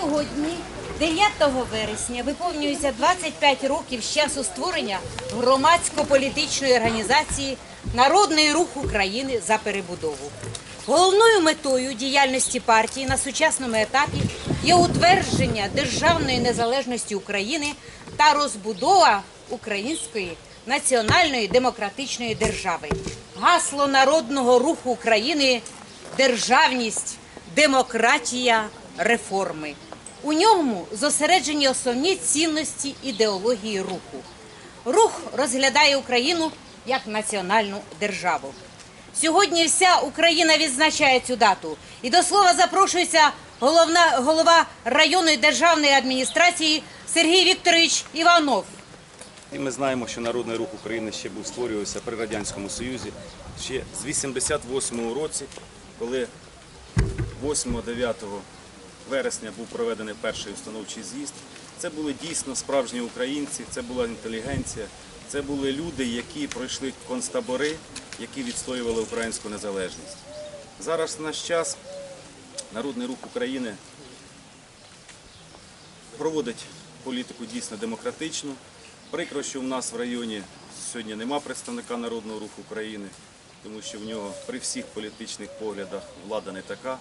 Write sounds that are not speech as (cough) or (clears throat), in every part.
Сьогодні, 9 вересня, виповнюється 25 років з часу створення громадсько-політичної організації Народний рух України за перебудову. Головною метою діяльності партії на сучасному етапі є утвердження державної незалежності України та розбудова української національної демократичної держави. Гасло народного руху України державність, демократія, реформи. У ньому зосереджені основні цінності ідеології руху. Рух розглядає Україну як національну державу. Сьогодні вся Україна відзначає цю дату. І до слова запрошується головна, голова районної державної адміністрації Сергій Вікторович Іванов. І ми знаємо, що Народний рух України ще був створювався при Радянському Союзі ще з 88-го році, коли 8-9 вересня був проведений перший установчий з'їзд. Це були дійсно справжні українці, це була інтелігенція, це були люди, які пройшли концтабори, які відстоювали українську незалежність. Зараз наш час Народний рух України проводить політику дійсно демократичну. Прикро, що в нас в районі сьогодні нема представника Народного руху України, тому що в нього при всіх політичних поглядах влада не така.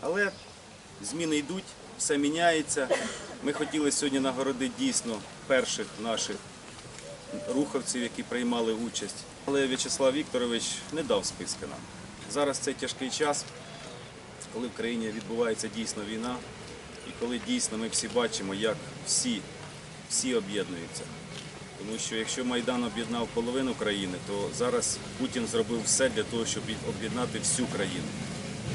Але зміни йдуть, все міняється. Ми хотіли сьогодні нагородити дійсно перших наших руховців, які приймали участь. Але В'ячеслав Вікторович не дав списки нам. Зараз цей тяжкий час, коли в країні відбувається дійсно війна, і коли дійсно ми всі бачимо, як всі, всі об'єднуються. Тому що якщо Майдан об'єднав половину країни, то зараз Путін зробив все для того, щоб об'єднати всю країну.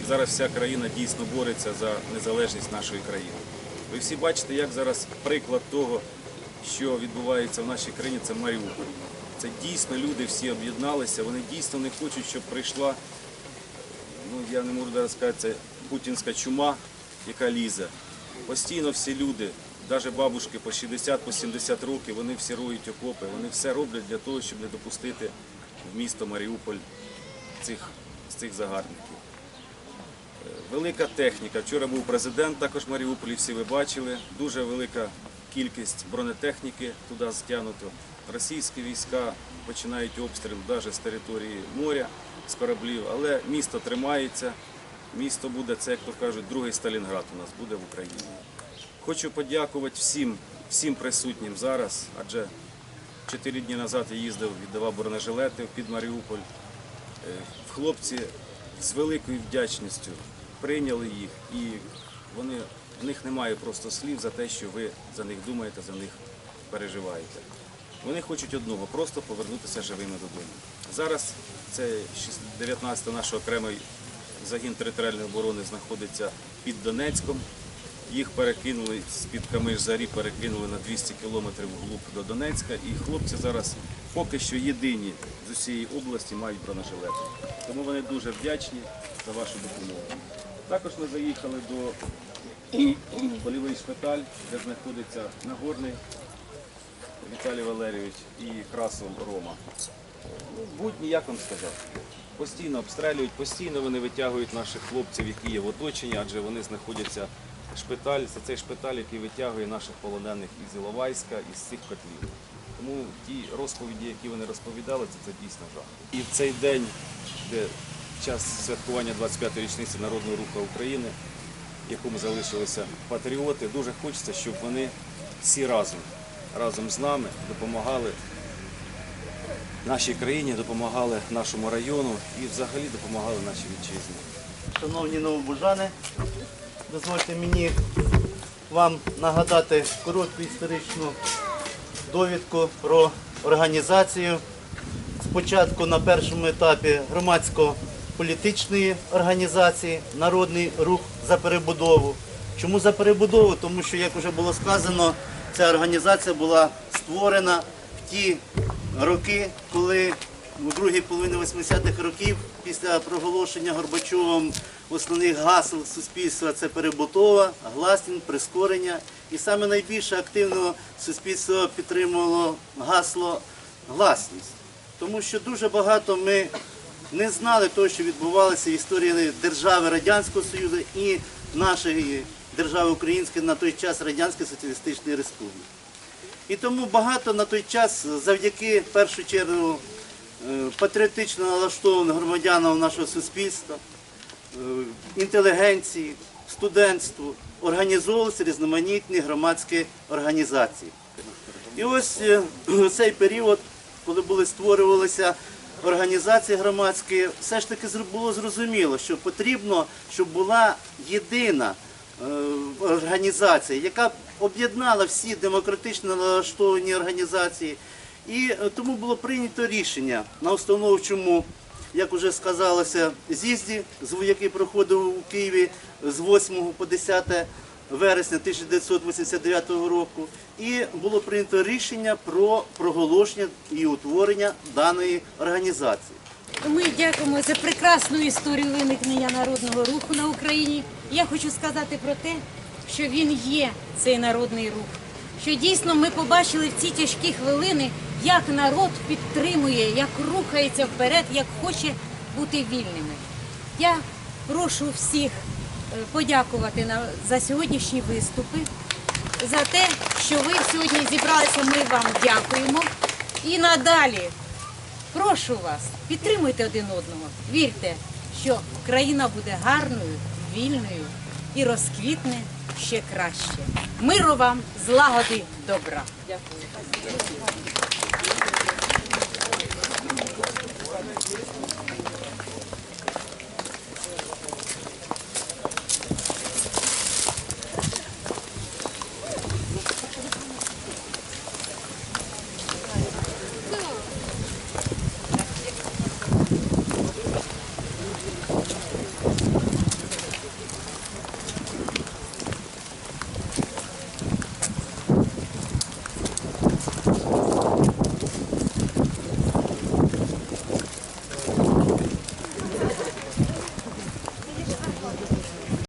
Зараз вся країна дійсно бореться за незалежність нашої країни. Ви всі бачите, як зараз приклад того, що відбувається в нашій країні, це Маріуполь. Це дійсно люди всі об'єдналися, вони дійсно не хочуть, щоб прийшла ну я не можу зараз сказати, це путінська чума, яка лізе. Постійно всі люди, навіть бабушки по 60, по 70 років, вони всі роють окопи, вони все роблять для того, щоб не допустити в місто Маріуполь цих, цих загарбників. Велика техніка. Вчора був президент також в Маріуполі, всі ви бачили. Дуже велика кількість бронетехніки туди стягнуто. Російські війська починають обстріл навіть з території моря, з кораблів, але місто тримається. Місто буде, це, як то кажуть, другий Сталінград у нас буде в Україні. Хочу подякувати всім, всім присутнім зараз, адже чотири дні назад я їздив, віддавав бронежилети під Маріуполь. Е, Хлопці з великою вдячністю прийняли їх, і вони, в них немає просто слів за те, що ви за них думаєте, за них переживаєте. Вони хочуть одного просто повернутися живими додому. Зараз це 19 наш окремий загін територіальної оборони знаходиться під Донецьком. Їх перекинули з-під Камиш-Зарі, перекинули на 200 кілометрів вглуб до Донецька. І хлопці зараз поки що єдині з усієї області мають бронежилети. Тому вони дуже вдячні за вашу допомогу. Також ми заїхали до польовий шпиталь, де знаходиться Нагорний Віталій Валерійович і Красов Рома. Ну, будні, як вам сказати. Постійно обстрілюють, постійно вони витягують наших хлопців, які є в оточенні, адже вони знаходяться шпиталь, це цей шпиталь, який витягує наших полонених із Іловайська, із цих котлів. Тому ті розповіді, які вони розповідали, це, це дійсно жах. І в цей день, де час святкування 25-ї річниці Народного руху України, якому залишилися патріоти, дуже хочеться, щоб вони всі разом, разом з нами допомагали нашій країні, допомагали нашому району і взагалі допомагали нашій вітчизні. Шановні новобужани, дозвольте мені вам нагадати коротку історичну довідку про організацію. Спочатку на першому етапі громадсько-політичної організації Народний рух за перебудову. Чому за перебудову? Тому що, як вже було сказано, ця організація була створена в ті роки, коли у другій половині 80-х років, після проголошення Горбачовим основних гасел суспільства це перебудова, гласність, прискорення. І саме найбільше активно суспільство підтримувало гасло гласність. Тому що дуже багато ми не знали того, що відбувалося в історії держави Радянського Союзу і нашої держави Української на той час Радянської Соціалістичної Республіки. І тому багато на той час завдяки першу чергу патріотично налаштованим громадянам нашого суспільства, е, інтелігенції, студентству організовувалися різноманітні громадські організації. І ось е, у (clears throat) цей період, коли були створювалися організації громадські, все ж таки було зрозуміло, що потрібно, щоб була єдина е, організація, яка об'єднала всі демократично налаштовані організації. І е, тому було прийнято рішення на установчому, як вже сказалося, з'їзді, який проходив у Києві з 8 по 10 вересня 1989 року, і було прийнято рішення про проголошення і утворення даної організації. Ми дякуємо за прекрасну історію виникнення народного руху на Україні. Я хочу сказати про те, що він є цей народний рух. Що дійсно ми побачили в ці тяжкі хвилини, як народ підтримує, як рухається вперед, як хоче бути вільними. Я прошу всіх е, подякувати за сьогоднішні виступи, за те, що ви сьогодні зібралися. Ми вам дякуємо. І надалі Прошу вас, підтримуйте один одного. Вірте, що країна буде гарною, вільною і розквітне ще краще. Миру вам, злагоди, добра. Дякую.